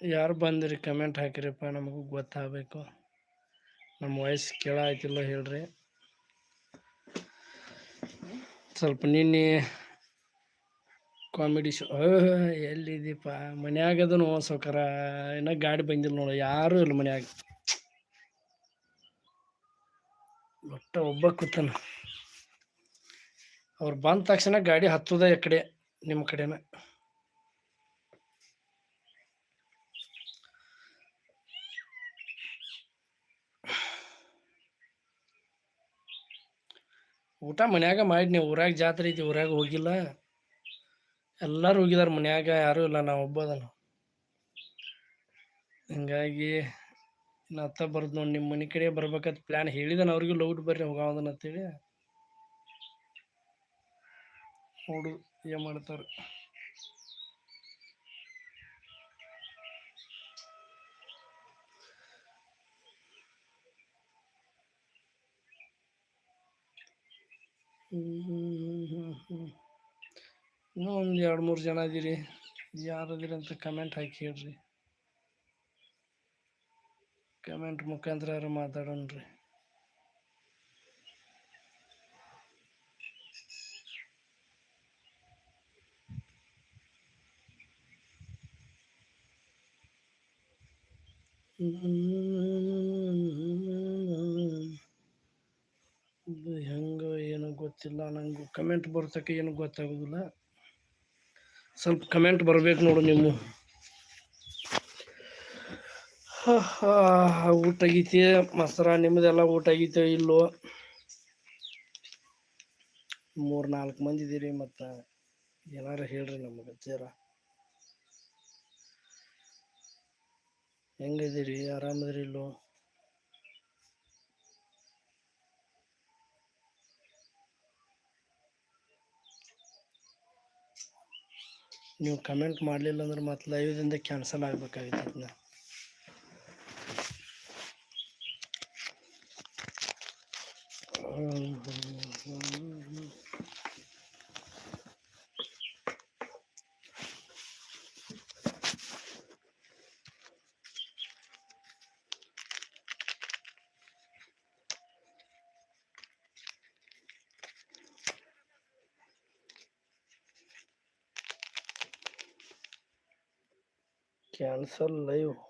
ಯಾರು ಬಂದಿರಿ ಕಮೆಂಟ್ ಹಾಕಿರಿಪ್ಪ, ನಮಗೂ ಗೊತ್ತಾಗಬೇಕು. ನಮ್ಮ ವಾಯ್ಸ್ ಕೇಳಾಯ್ತಿಲ್ಲ ಹೇಳ್ರಿ. ಸ್ವಲ್ಪ ನಿನ್ನೆ ಕಾಮಿಡಿ ಶೋ ಎಲ್ಲಿದ್ದೀಪ? ಮನ್ಯಾಗದನು ಸೌಕರ ಏನೋ ಗಾಡಿ ಬಂದಿಲ್ಲ ನೋಡು, ಯಾರೂ ಇಲ್ಲ ಮನ್ಯಾಗ. ಒಟ್ಟ ಒಬ್ಬ ಕೂತಾನ. ಅವ್ರು ಬಂದ ತಕ್ಷಣ ಗಾಡಿ ಹತ್ತದ ಈ ಕಡೆ, ನಿಮ್ಮ ಕಡೆನ. ಊಟ ಮನ್ಯಾಗ ಮಾಡಿದ್ನಿ ಊರಾಗ ಜಾತ್ರೆ ಐತಿ, ಊರಾಗ ಹೋಗಿಲ್ಲ. ಎಲ್ಲರೂ ಹೋಗಿದಾರ ಮನ್ಯಾಗ, ಯಾರೂ ಇಲ್ಲ ನಾ ಒಬ್ಬದನು ಹಿಂಗಾಗಿ ನಾ ಅತ್ತ ಬರ್ದು ನೋಡಿ ನಿಮ್ಮ ಮನೆ ಕಡೆ ಬರ್ಬೇಕಂತ ಪ್ಲ್ಯಾನ್ ಹೇಳಿದಾನ ಅವ್ರಿಗೂ ಲೌಟ್ ಬರ್ರಿ ಹೋಗೋದನ್ನ ಅಂತೇಳಿ. ನೋಡು, ಏನು ಮಾಡ್ತಾರೆ. ಇನ್ನೂ ಒಂದು ಎರಡು, ಮೂರು ಜನ ಇದ್ದೀರಿ ಯಾರು ಅದೀರಿ ಅಂತ ಕಮೆಂಟ್ ಹಾಕಿ ಹೇಳ್ರಿ. ಕಮೆಂಟ್ ಮುಖಾಂತರ ಮಾತಾಡೋಣ್ರಿ ಇದು ಹೆಂಗೆ ಏನು ಗೊತ್ತಿಲ್ಲ, ನಂಗೆ ಕಮೆಂಟ್ ಬರ್ತಕ್ಕೆ ಏನು ಗೊತ್ತಾಗೋದಿಲ್ಲ. ಸ್ವಲ್ಪ ಕಮೆಂಟ್ ಬರ್ಬೇಕು ನೋಡು ನಿಮ್ಮ ಊಟ ಆಗೈತಿ, ಮೊಸರ ನಿಮ್ಮದೆಲ್ಲ ಊಟ ಆಗೈತೆ ಇಲ್ಲೋ? ಮೂರು ನಾಲ್ಕು ಮಂದಿ ಇದೀರಿ ಮತ್ತು ಏನಾರು ಹೇಳ್ರಿ ನಮಗೆ ಜರ. ಹೆಂಗಿದ್ದೀರಿ ಆರಾಮದಿರಿ ಇಲ್ಲೋ? ನೀವು ಕಮೆಂಟ್ ಮಾಡಲಿಲ್ಲ ಅಂದ್ರೆ ಮತ್ತೆ ಲೈವ್ದಿಂದ ಕ್ಯಾನ್ಸಲ್ ಆಗ್ಬೇಕಾಗಿತ್ತು ಅದನ್ನ cancel layout